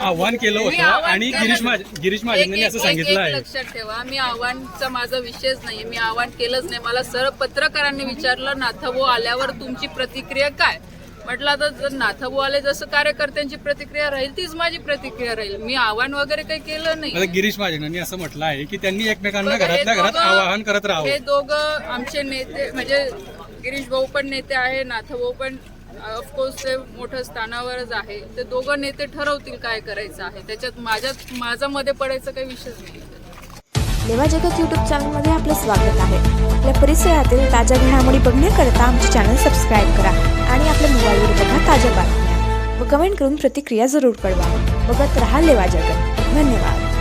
आव्हान केलं होतं आणि. गिरीश गिरीश महाजन यांनी असं सांगितलं आहे. लक्षात ठेवा. मी आव्हानचा माझा विषयच नाही मी आव्हान केलंच नाही. मला सरळ पत्रकारांनी विचारलं नाथभाऊ आल्यावर तुमची प्रतिक्रिया काय? म्हटलं आता जर नाथभाऊ आले जसं कार्यकर्त्यांची प्रतिक्रिया राहील तीच माझी प्रतिक्रिया राहील. मी आव्हान वगैरे काही केलं नाही. गिरीश महाजन यांनी असं म्हटलं आहे की त्यांनी एकमेकांना हे घरातल्या घरात आवाहन करत हे राहावं दोघं आमचे नेते म्हणजे गिरीश भाऊ पण नेते आहे नाथभाऊ पण ऑफकोर्स ते मोठ्या स्थानावरच आहे. ते दोघं नेते ठरवतील काय करायचं आहे. त्याच्यात माझ्यात माझा मध्ये पडायचं काही विषयच नाही. लेवा जगत यूट्यूब चॅनलमध्ये आपलं स्वागत आहे. आपल्या परिसरातील ताज्या घडामोडी बघण्याकरता आमचे चॅनल सबस्क्राईब करा आणि आपल्या मोबाईलवर बघा ताज्या बातम्या. व कमेंट करून प्रतिक्रिया जरूर कळवा. बघत राहा लेवा जगत. धन्यवाद.